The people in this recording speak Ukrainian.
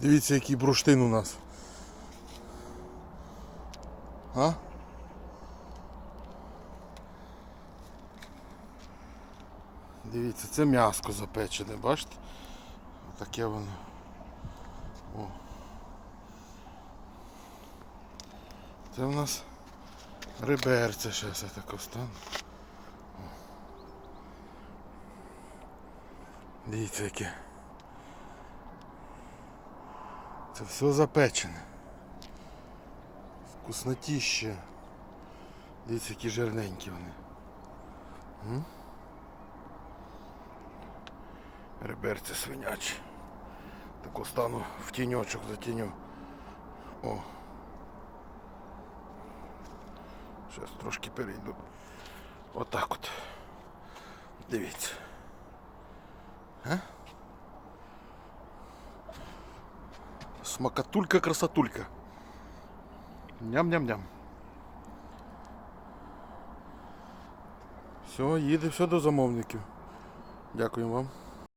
Дивіться, який бурштин у нас. А? Дивіться, це м'яско запечене, бачите? Таке воно. О. Це в нас реберце ще все таке встану. Дивіться яке. Це все запечене. Вкуснотіще. Дивіться, які жирненькі вони. М? Реберці свинячі. Тако стану в тіньочок затіню. О. Зараз трошки перейду. Отак от. Дивіться. А? Смакатулька красотулька. Ням-ням-ням. Все, їде все до замовників. Дякую вам.